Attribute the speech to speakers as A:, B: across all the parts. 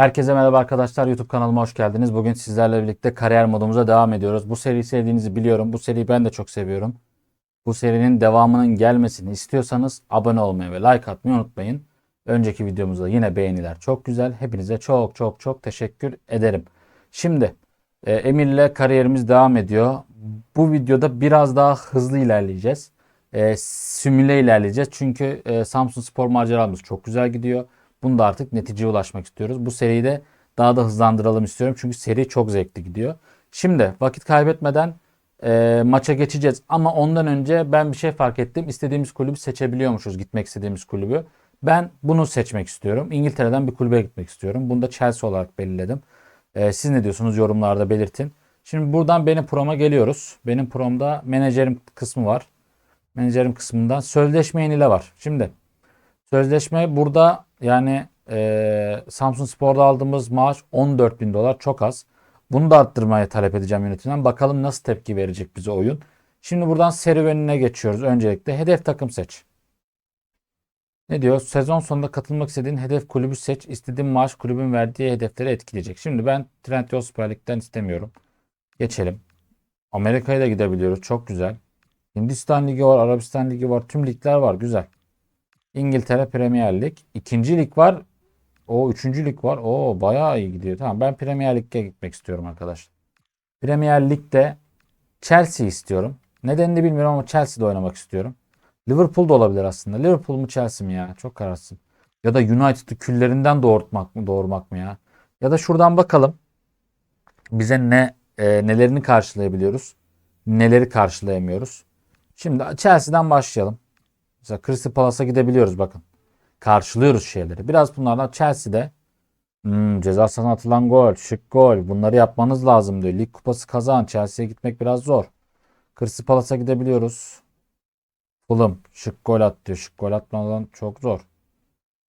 A: Herkese merhaba arkadaşlar. YouTube kanalıma hoş geldiniz. Bugün sizlerle birlikte kariyer modumuza devam ediyoruz. Bu seriyi sevdiğinizi biliyorum. Bu seriyi ben de çok seviyorum. Bu serinin devamının gelmesini istiyorsanız abone olmayı ve like atmayı unutmayın. Önceki videomuzda yine beğeniler çok güzel. Hepinize çok çok çok teşekkür ederim. Şimdi e, Emir'le kariyerimiz devam ediyor. Bu videoda biraz daha hızlı ilerleyeceğiz. E, simüle ilerleyeceğiz. Çünkü e, Samsun Spor maceramız çok güzel gidiyor. Bunda artık neticeye ulaşmak istiyoruz. Bu seriyi de daha da hızlandıralım istiyorum. Çünkü seri çok zevkli gidiyor. Şimdi vakit kaybetmeden e, maça geçeceğiz. Ama ondan önce ben bir şey fark ettim. İstediğimiz kulübü seçebiliyormuşuz gitmek istediğimiz kulübü. Ben bunu seçmek istiyorum. İngiltere'den bir kulübe gitmek istiyorum. Bunu da Chelsea olarak belirledim. E, siz ne diyorsunuz yorumlarda belirtin. Şimdi buradan benim proma geliyoruz. Benim promda menajerim kısmı var. Menajerim kısmından sözleşme yenile var. Şimdi Sözleşme burada yani e, Samsun Spor'da aldığımız maaş 14 bin dolar çok az. Bunu da arttırmaya talep edeceğim yönetimden. Bakalım nasıl tepki verecek bize oyun. Şimdi buradan serüvenine geçiyoruz. Öncelikle hedef takım seç. Ne diyor? Sezon sonunda katılmak istediğin hedef kulübü seç. İstediğin maaş kulübün verdiği hedefleri etkileyecek. Şimdi ben Trendyol Süper Lig'den istemiyorum. Geçelim. Amerika'ya da gidebiliyoruz. Çok güzel. Hindistan Ligi var, Arabistan Ligi var. Tüm ligler var. Güzel. İngiltere Premier Lig. İkinci lig var. O üçüncü lig var. O bayağı iyi gidiyor. Tamam ben Premier Lig'e gitmek istiyorum arkadaşlar. Premier Lig'de Chelsea istiyorum. Nedenini bilmiyorum ama Chelsea'de oynamak istiyorum. Liverpool da olabilir aslında. Liverpool mu Chelsea mi ya? Çok kararsın. Ya da United'ı küllerinden doğurtmak mı, doğurmak mı ya? Ya da şuradan bakalım. Bize ne e, nelerini karşılayabiliyoruz? Neleri karşılayamıyoruz? Şimdi Chelsea'den başlayalım. Mesela Crystal Palace'a gidebiliyoruz bakın. Karşılıyoruz şeyleri. Biraz bunlardan Chelsea'de hmm, ceza sahasına atılan gol, şık gol. Bunları yapmanız lazım diyor. Lig kupası kazan. Chelsea'ye gitmek biraz zor. Crystal Palace'a gidebiliyoruz. Fulham şık gol at diyor. Şık gol atmadan çok zor.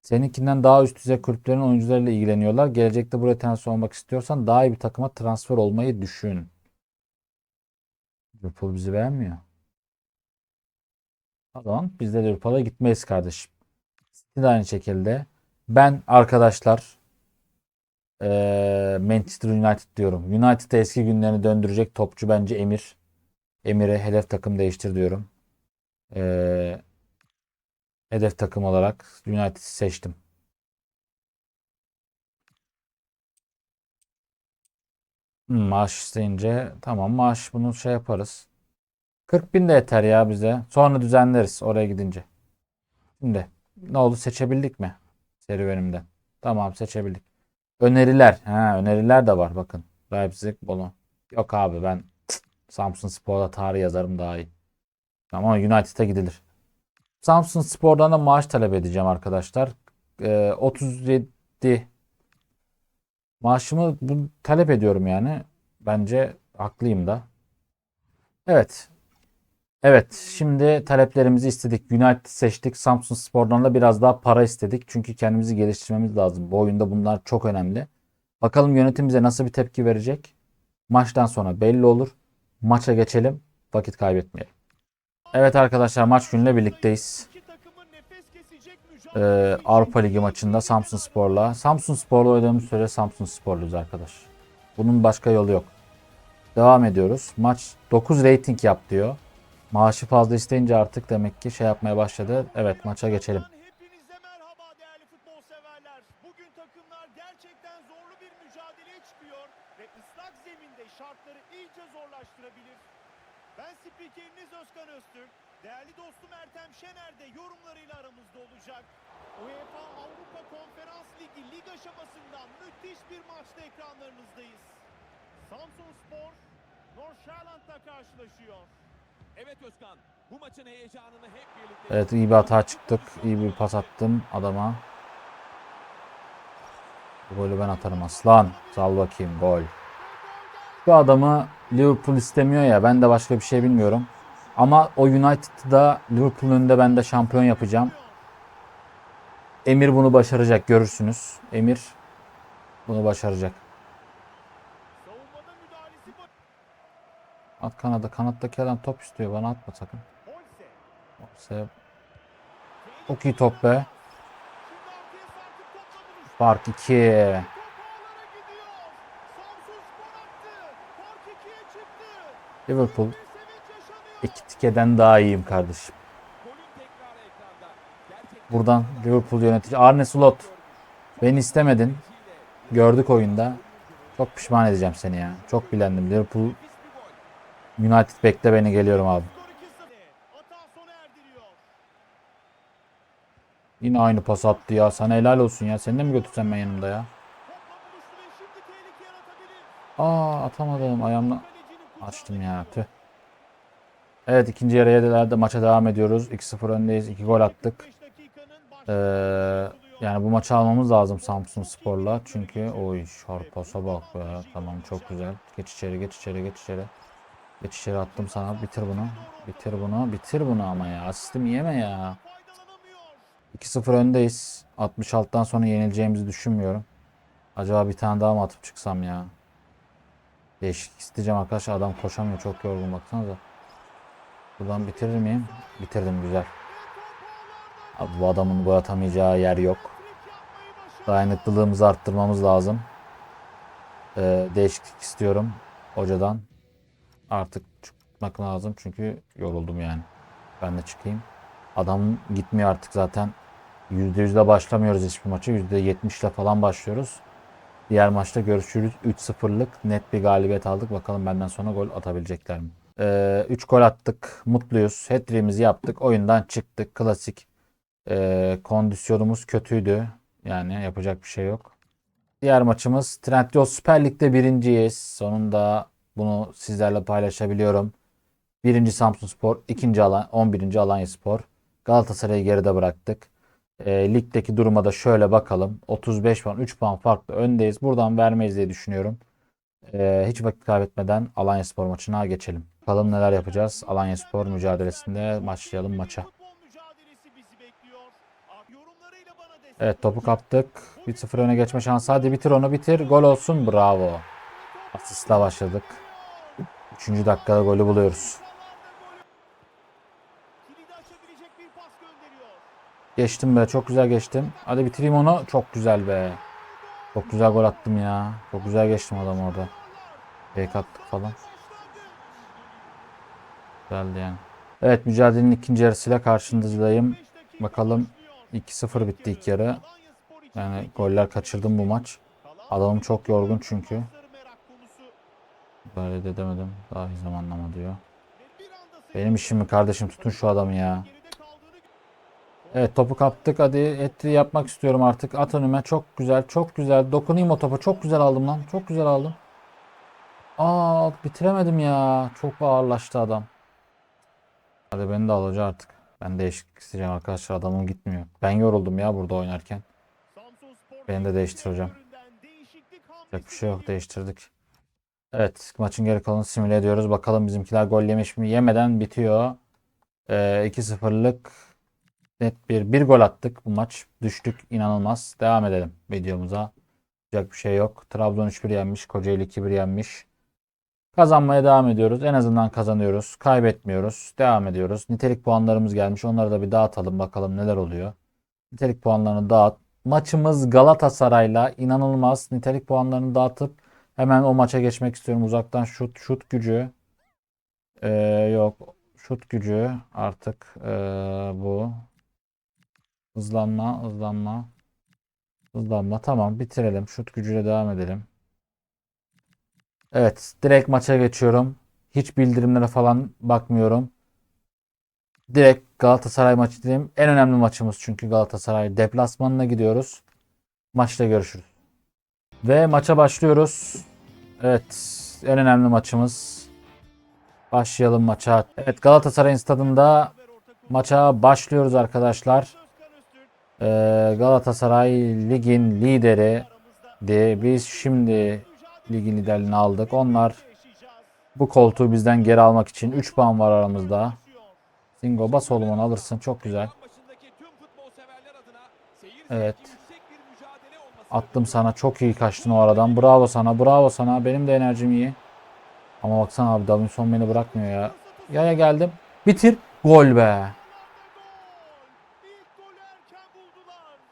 A: Seninkinden daha üst düzey kulüplerin oyuncularıyla ilgileniyorlar. Gelecekte buraya transfer olmak istiyorsan daha iyi bir takıma transfer olmayı düşün. Liverpool bizi beğenmiyor. O zaman biz de Liverpool'a gitmeyiz kardeşim. De aynı şekilde. Ben arkadaşlar eee, Manchester United diyorum. United eski günlerini döndürecek topçu bence Emir. Emir'e hedef takım değiştir diyorum. Eee, hedef takım olarak United'i seçtim. Hmm, maaş isteyince tamam maaş bunu şey yaparız. 40 bin de yeter ya bize. Sonra düzenleriz oraya gidince. Şimdi ne oldu seçebildik mi? Serüvenimden. Tamam seçebildik. Öneriler. Ha, öneriler de var bakın. Leipzig, Bologna. Yok abi ben Samsun Spor'da tarih yazarım daha iyi. Ama United'a gidilir. Samsun Spor'dan da maaş talep edeceğim arkadaşlar. Ee, 37 maaşımı bu, talep ediyorum yani. Bence haklıyım da. Evet. Evet, şimdi taleplerimizi istedik. United seçtik. Samsun Spor'dan da biraz daha para istedik. Çünkü kendimizi geliştirmemiz lazım. Bu oyunda bunlar çok önemli. Bakalım yönetim bize nasıl bir tepki verecek? Maçtan sonra belli olur. Maça geçelim. Vakit kaybetmeyelim. Evet arkadaşlar maç günüyle birlikteyiz. Ee, Avrupa Ligi maçında Samsun Spor'la. Samsun Spor'la oynadığımız süre Samsun Spor'luyuz arkadaş. Bunun başka yolu yok. Devam ediyoruz. Maç 9 rating yap diyor. Maaşı fazla isteyince artık demek ki şey yapmaya başladı. Evet maça geçelim.
B: Bugün takımlar gerçekten zorlu bir mücadeleye çıkıyor ve ıslak zeminde şartları iyice zorlaştırabilir. Ben spikeriniz Özkan Öztürk. Değerli dostum Ertem Şener de yorumlarıyla aramızda olacak. UEFA Avrupa Konferans Ligi lig aşamasından müthiş bir maçta ekranlarınızdayız. Samsun Spor, Nordsjælland'la karşılaşıyor.
C: Evet
A: iyi bir hata çıktık. İyi bir pas attım adama. Bu golü ben atarım aslan. Sal bakayım gol. Bu adamı Liverpool istemiyor ya ben de başka bir şey bilmiyorum. Ama o United'da Liverpool'un önünde ben de şampiyon yapacağım. Emir bunu başaracak görürsünüz. Emir bunu başaracak. At kanada. Kanattaki adam top istiyor. Bana atma sakın. Offside. Çok iyi top be. Fark 2. Liverpool iki tikeden daha iyiyim kardeşim. Buradan Liverpool yönetici Arne Slot. Beni istemedin. Gördük oyunda. Çok pişman edeceğim seni ya. Çok bilendim. Liverpool United bekle beni geliyorum abi.
B: Skor 2-0. Hata sona erdiriyor.
A: Yine aynı pas attı ya. Sana helal olsun ya. Seni de mi götürsem ben yanımda ya? Aa atamadım ayağımla. Açtım ya. Tüh. Evet ikinci yarıya da maça devam ediyoruz. 2-0 öndeyiz. 2 gol attık.
B: 45 dakikanın
A: Ee, yani bu maçı almamız lazım Samsun Spor'la. Çünkü oy şarpasa bak be. Tamam çok güzel. Geç içeri geç içeri geç içeri. Geç içeri attım sana. Bitir bunu. Bitir bunu. Bitir bunu ama ya. Asistimi yeme ya.
B: faydalanamıyor.
A: 2-0 öndeyiz. 66'dan sonra yenileceğimizi düşünmüyorum. Acaba bir tane daha mı atıp çıksam ya? Değişik isteyeceğim arkadaşlar. Adam koşamıyor. Çok yorgun baksanıza. Buradan bitirir miyim? Bitirdim güzel. Abi bu adamın gol atamayacağı yer yok. Dayanıklılığımızı arttırmamız lazım. Ee, değişiklik istiyorum hocadan. Artık çıkmak lazım çünkü yoruldum yani. Ben de çıkayım. Adam gitmiyor artık zaten. %100'de başlamıyoruz hiçbir maçı. %70'le falan başlıyoruz. Diğer maçta görüşürüz. 3-0'lık net bir galibiyet aldık. Bakalım benden sonra gol atabilecekler mi? 3 gol attık. Mutluyuz. Hat-trick'imizi yaptık. Oyundan çıktık. Klasik. Ee, kondisyonumuz kötüydü. Yani yapacak bir şey yok. Diğer maçımız Trendyol Süper Lig'de birinciyiz. Sonunda bunu sizlerle paylaşabiliyorum. Birinci Samsunspor, ikinci alan, 11. Alanyaspor. Galatasaray'ı geride bıraktık. E, ligdeki duruma da şöyle bakalım. 35 puan, 3 puan farklı öndeyiz. Buradan vermeyiz diye düşünüyorum. E, hiç vakit kaybetmeden Alanyaspor maçına geçelim. Bakalım neler yapacağız. Alanyaspor mücadelesinde başlayalım maça. Evet topu kaptık. 1-0 öne geçme şansı. Hadi bitir onu bitir. Gol olsun. Bravo. Asistle başladık. 3. dakikada golü buluyoruz. Geçtim be. Çok güzel geçtim. Hadi bitireyim onu. Çok güzel be. Çok güzel gol attım ya. Çok güzel geçtim adam orada. Fake attık falan. Güzeldi yani. Evet mücadelenin ikinci yarısıyla karşınızdayım.
B: 5 dakika
A: Bakalım
B: başlıyor.
A: 2-0 bitti ilk yarı. Yani goller kaçırdım bu maç. Adamım çok yorgun çünkü.
B: Maçları merak konusu.
A: Böyle de demedim. Daha iyi zamanlama diyor. Benim işim mi kardeşim tutun şu adamı ya. Evet topu kaptık hadi etli yapmak istiyorum artık. At önüme çok güzel çok güzel. Dokunayım o topa çok güzel aldım lan. Çok güzel aldım. Aa bitiremedim ya. Çok ağırlaştı adam. Hadi beni de al hoca artık. Ben değişiklik isteyeceğim arkadaşlar adamım gitmiyor. Ben yoruldum ya burada oynarken. Beni de değiştir hocam. Yapacak bir şey yok değiştirdik. Evet maçın geri kalanını simüle ediyoruz. Bakalım bizimkiler gol yemiş mi? Yemeden bitiyor. Ee, 2-0'lık net bir, bir gol attık bu maç. Düştük inanılmaz. Devam edelim videomuza. Yapacak bir şey yok. Trabzon 3-1 yenmiş. Kocaeli 2-1 yenmiş. Kazanmaya devam ediyoruz. En azından kazanıyoruz. Kaybetmiyoruz. Devam ediyoruz. Nitelik puanlarımız gelmiş. Onları da bir dağıtalım bakalım neler oluyor. Nitelik puanlarını dağıt. Maçımız Galatasaray'la inanılmaz. Nitelik puanlarını dağıtıp hemen o maça geçmek istiyorum. Uzaktan şut şut gücü. Ee, yok. Şut gücü artık ee, bu. Hızlanma, hızlanma. Hızlanma. Tamam bitirelim. Şut gücüyle devam edelim. Evet, direkt maça geçiyorum. Hiç bildirimlere falan bakmıyorum. Direkt Galatasaray maçı diyeyim. En önemli maçımız çünkü Galatasaray deplasmanına gidiyoruz. Maçta görüşürüz. Ve maça başlıyoruz. Evet, en önemli maçımız. Başlayalım maça. Evet, Galatasaray'ın stadında maça başlıyoruz arkadaşlar. Ee, Galatasaray ligin lideri de biz şimdi ligin liderliğini aldık. Onlar bu koltuğu bizden geri almak için 3 puan var aramızda. Singo bas oğlum alırsın. Çok güzel. Evet.
C: zevki yüksek bir mücadele olması
A: Attım sana. Çok iyi kaçtın o aradan. Bravo sana. Bravo sana. Benim de enerjim iyi. Ama baksana abi Davinson beni bırakmıyor ya. Yaya geldim. Bitir. Gol be.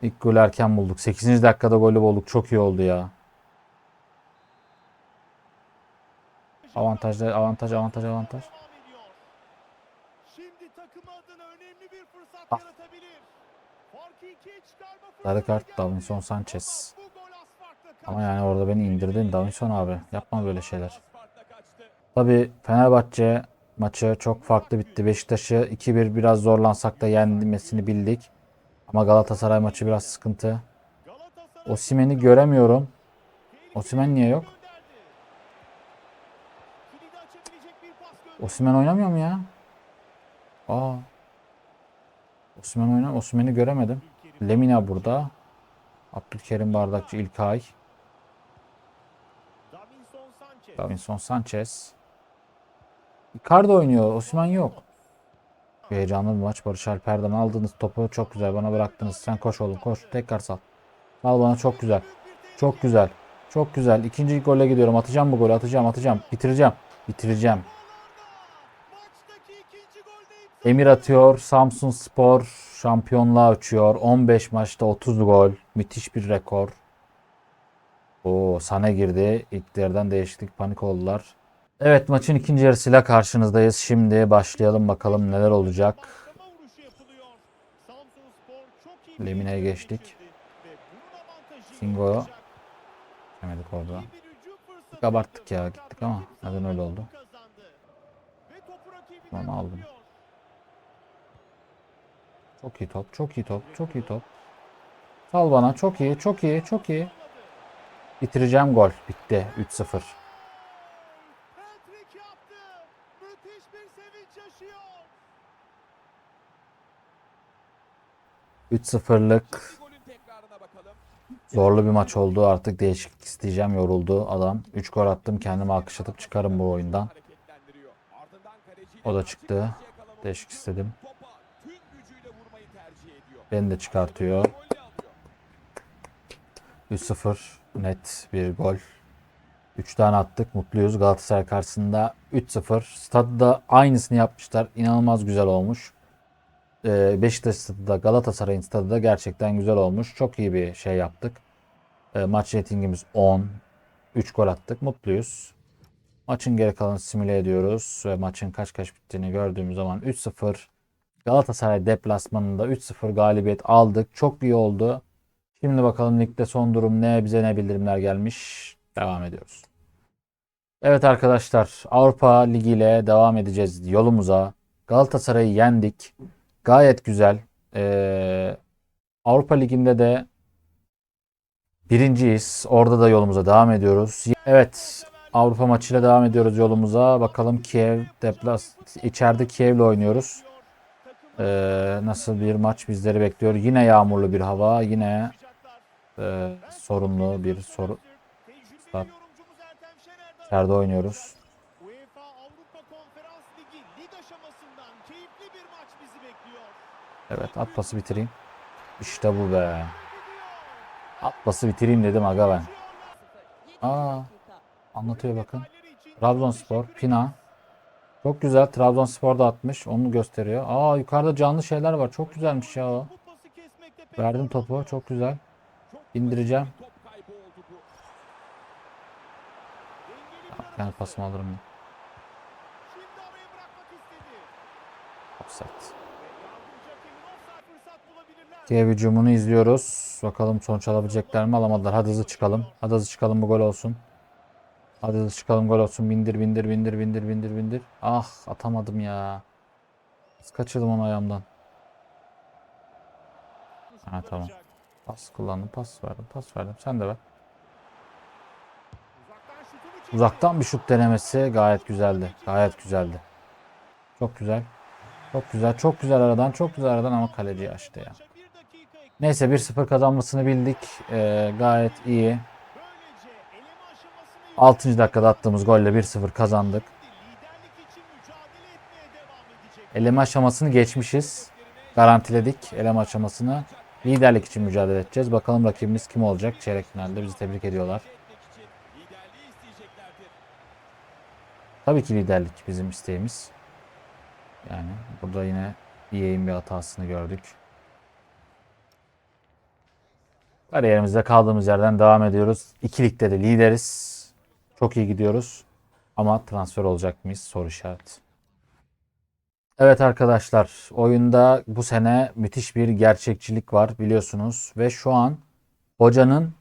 B: İlk golü erken
A: bulduk. 8. dakikada golü bulduk. Çok iyi oldu ya. Avantajlı, avantaj, avantaj, avantaj.
B: Devam ediyor. Şimdi takımı adına önemli bir fırsat
A: Ah.
B: yaratabilir. Farkı ikiye çıkarma
A: Sarı kart. Davinson Sanchez.
B: Ama
A: yani orada beni indirdin Davinson abi. Yapma böyle şeyler. Tabii Fenerbahçe maçı çok farklı bitti. Beşiktaş'ı 2-1 biraz zorlansak da yenmesini bildik. Ama Galatasaray maçı biraz sıkıntı. Osimhen'i göremiyorum. Osimhen niye yok? Osimhen oynamıyor mu ya? Aa. Osimhen oynar. Osimhen'i göremedim. Lemina burada. Abdülkerim Bardakçı İlkay.
B: Davinson Sanchez.
A: Icardi oynuyor. Osimhen yok. Heyecanlı bir maç. Barış Alper'den aldığınız topu çok güzel. Bana bıraktınız. Sen koş oğlum koş. Tekrar sal. Al bana çok güzel. Çok güzel. Çok güzel. İkinci gole gidiyorum. Atacağım bu golü. Atacağım atacağım. Bitireceğim. Bitireceğim. Emir atıyor. Samsun Spor şampiyonluğa uçuyor. 15 maçta 30 gol. Müthiş bir rekor. O Sane girdi. İlk yerden değişiklik panik oldular. Evet maçın ikinci yarısıyla karşınızdayız. Şimdi başlayalım bakalım neler olacak. Lemine'ye geçtik. Singo. Yemedik orada. Abarttık ya, gittik ama neden öyle oldu? Onu aldım. Çok iyi top. Çok iyi top. Çok iyi top. Sal bana. Çok iyi. Çok iyi. Çok iyi. Bitireceğim gol. Bitti. 3-0.
B: Hat-trick yaptı. Müthiş bir sevinç yaşıyor.
A: 3-0'lık
C: Bir golün tekrarına bakalım.
A: Zorlu bir maç oldu. Artık değişiklik isteyeceğim. Yoruldu adam. 3 gol attım. Kendimi alkışlatıp çıkarım bu oyundan. O da çıktı. Değişik istedim.
C: Topa tüm gücüyle vurmayı tercih ediyor.
A: Beni de çıkartıyor.
C: Golünü alıyor.
A: 3-0 net bir gol. 3 tane attık. Mutluyuz. Galatasaray karşısında 3-0. Stadı da aynısını yapmışlar. İnanılmaz güzel olmuş. Ee, Beşiktaş stadı da Galatasaray'ın stadı da gerçekten güzel olmuş. Çok iyi bir şey yaptık. Ee, maç ratingimiz 10. 3 gol attık. Mutluyuz. Maçın geri kalanını simüle ediyoruz. Ve maçın kaç kaç bittiğini gördüğümüz zaman 3-0 Galatasaray deplasmanında 3-0 galibiyet aldık. Çok iyi oldu. Şimdi bakalım ligde son durum ne? Bize ne bildirimler gelmiş? Devam ediyoruz. Evet arkadaşlar Avrupa Ligi ile devam edeceğiz yolumuza. Galatasaray'ı yendik. Gayet güzel. Ee, Avrupa Ligi'nde de birinciyiz. Orada da yolumuza devam ediyoruz. Evet Avrupa maçıyla devam ediyoruz yolumuza. Bakalım Kiev deplas içeride Kiev'le oynuyoruz. Ee, nasıl bir maç bizleri bekliyor? Yine yağmurlu bir hava. Yine e, sorunlu bir soru. Stat. İçeride oynuyoruz. Evet Atlas'ı bitireyim. İşte bu be. Atlas'ı bitireyim dedim aga ben. Aa, anlatıyor bakın. Trabzonspor, Pina. Çok güzel. Trabzonspor da atmış. Onu gösteriyor. Aa yukarıda canlı şeyler var. Çok güzelmiş ya o. Verdim topu. Çok güzel. İndireceğim.
C: Bu.
A: Ben pasımı alırım.
B: istedi.
A: Offside. Hücumunu izliyoruz. Bakalım sonuç alabilecekler mi? Alamadılar. Hadi hızlı çıkalım. Hadi hızlı çıkalım bu gol olsun. Hadi hızlı çıkalım gol olsun. Bindir bindir bindir bindir bindir bindir. Ah atamadım ya. Kaçırdım onu ayağımdan. Ha tamam. Pas kullandım. Pas verdim. Pas verdim. Sen de ver.
B: Uzaktan
A: bir şut denemesi gayet güzeldi. Gayet güzeldi. Çok güzel. Çok güzel. Çok güzel aradan. Çok güzel aradan ama kaleci açtı ya. Neyse 1-0 kazanmasını bildik. Ee, gayet iyi.
B: Böylece eleme aşamasını
A: 6. dakikada attığımız golle 1-0 kazandık. Eleme aşamasını geçmişiz. Garantiledik eleme aşamasını. Liderlik için mücadele edeceğiz. Bakalım rakibimiz kim olacak? Çeyrek finalde bizi tebrik ediyorlar. Tabii ki liderlik bizim isteğimiz. Yani burada yine EA'in bir hatasını gördük. Kariyerimizde kaldığımız yerden devam ediyoruz. İki ligde de lideriz. Çok iyi gidiyoruz. Ama transfer olacak mıyız? Soru işareti. Evet arkadaşlar, oyunda bu sene müthiş bir gerçekçilik var biliyorsunuz ve şu an hocanın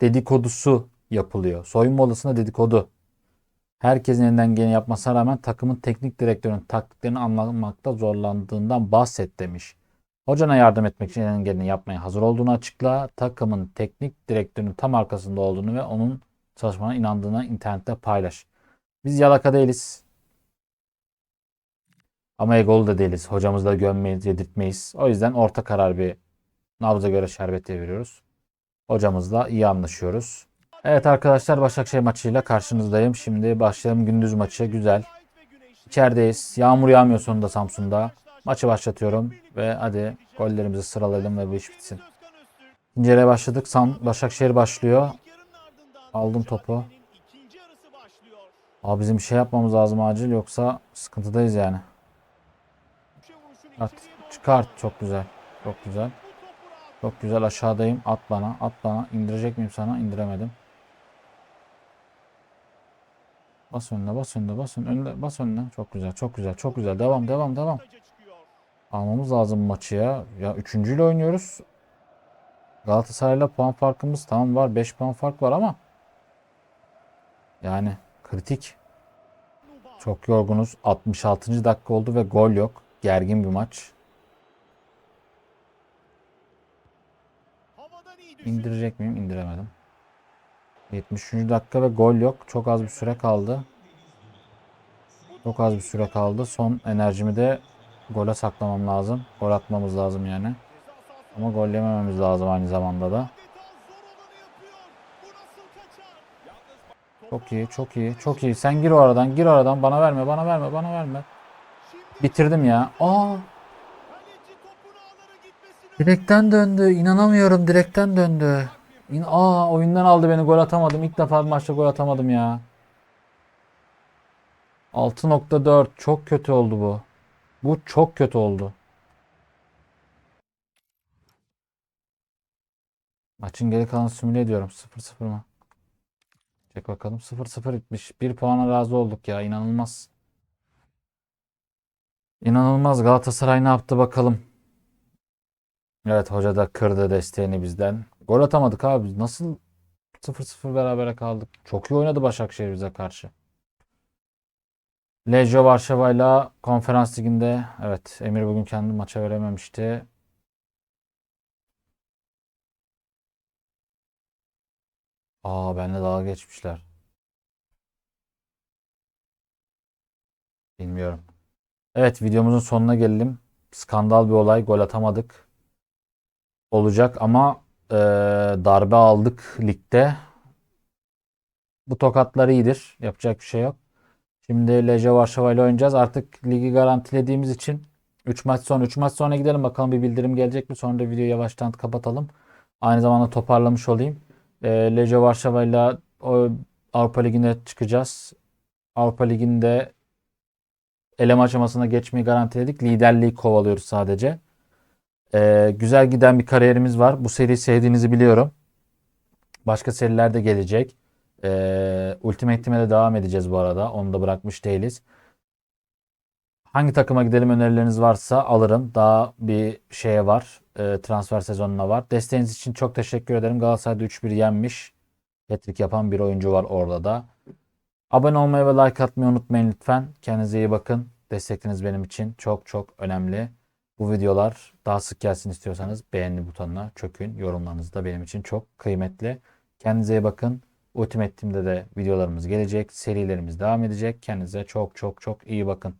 A: dedikodusu yapılıyor. Soyunma odasında dedikodu. Herkesin elinden geleni yapmasına rağmen takımın teknik direktörünün taktiklerini anlamakta zorlandığından bahset demiş. Hocana yardım etmek için elinden geleni yapmaya hazır olduğunu açıkla. Takımın teknik direktörünün tam arkasında olduğunu ve onun çalışmana inandığına internette paylaş. Biz yalaka değiliz. Ama egolu da değiliz. Hocamızı da gömmeyiz, yedirtmeyiz. O yüzden orta karar bir nabza göre şerbet veriyoruz. Hocamızla iyi anlaşıyoruz. Evet arkadaşlar Başakşehir maçıyla karşınızdayım. Şimdi başlayalım gündüz maçı. Güzel. İçerideyiz. Yağmur yağmıyor sonunda Samsun'da. Maçı başlatıyorum ve hadi gollerimizi sıralayalım ve bu iş bitsin. İkinci başladık. Sam Başakşehir başlıyor. Aldım topu. Abi bizim bir şey yapmamız lazım acil yoksa sıkıntıdayız yani. At, çıkart. Çok güzel. Çok güzel. Çok güzel aşağıdayım. At bana. At bana. İndirecek miyim sana? İndiremedim. Bas önüne, bas önüne, bas önüne, önüne, bas önüne. Çok güzel, çok güzel, çok güzel. Devam, devam, devam. Almamız lazım maçı ya. Ya üçüncüyle oynuyoruz. Galatasaray'la puan farkımız tamam var. 5 puan fark var ama yani kritik. Çok yorgunuz. 66. dakika oldu ve gol yok. Gergin bir maç. İndirecek miyim? İndiremedim. 73. dakika ve gol yok. Çok az bir süre kaldı. Çok az bir süre kaldı. Son enerjimi de gole saklamam lazım. Gol atmamız lazım yani. Ama gol yemememiz lazım aynı zamanda da. Çok iyi, çok iyi, çok iyi. Sen gir o aradan, gir oradan. Bana verme, bana verme, bana verme. Bitirdim ya. Aa, direkten döndü. İnanamıyorum, direkten döndü. İn Aa, oyundan aldı beni. Gol atamadım. İlk defa bir maçta gol atamadım ya. 6.4 çok kötü oldu bu. Bu çok kötü oldu. Maçın geri kalanı simüle ediyorum. 0-0 mı? Çek bakalım. 0-0 bitmiş. 1 puana razı olduk ya. İnanılmaz. İnanılmaz. Galatasaray ne yaptı bakalım. Evet hoca da kırdı desteğini bizden. Gol atamadık abi. Nasıl 0-0 berabere kaldık? Çok iyi oynadı Başakşehir bize karşı. Lejio Varşova'yla konferans liginde evet Emir bugün kendi maça verememişti. Aa benimle dalga geçmişler. Bilmiyorum. Evet videomuzun sonuna gelelim. Skandal bir olay. Gol atamadık. Olacak ama eee, darbe aldık ligde. Bu tokatlar iyidir. Yapacak bir şey yok. Şimdi Lejia Varşova ile oynayacağız. Artık ligi garantilediğimiz için 3 maç sonra 3 maç sonra gidelim bakalım bir bildirim gelecek mi? Sonra da videoyu yavaştan kapatalım. Aynı zamanda toparlamış olayım. E, Lejia Varşova ile Avrupa Ligi'ne çıkacağız. Avrupa Ligi'nde eleme aşamasına geçmeyi garantiledik. Liderliği kovalıyoruz sadece. E, güzel giden bir kariyerimiz var. Bu seriyi sevdiğinizi biliyorum. Başka seriler de gelecek. Ee, Ultimate Team'e de devam edeceğiz bu arada. Onu da bırakmış değiliz. Hangi takıma gidelim önerileriniz varsa alırım. Daha bir şeye var. Ee, transfer sezonuna var. Desteğiniz için çok teşekkür ederim. Galatasaray'da 3-1 yenmiş. Hat-trick yapan bir oyuncu var orada da. Abone olmayı ve like atmayı unutmayın lütfen. Kendinize iyi bakın. Destekleriniz benim için çok çok önemli. Bu videolar daha sık gelsin istiyorsanız beğeni butonuna çökün. Yorumlarınız da benim için çok kıymetli. Kendinize iyi bakın. Ultimate Team'de de videolarımız gelecek. Serilerimiz devam edecek. Kendinize çok çok çok iyi bakın.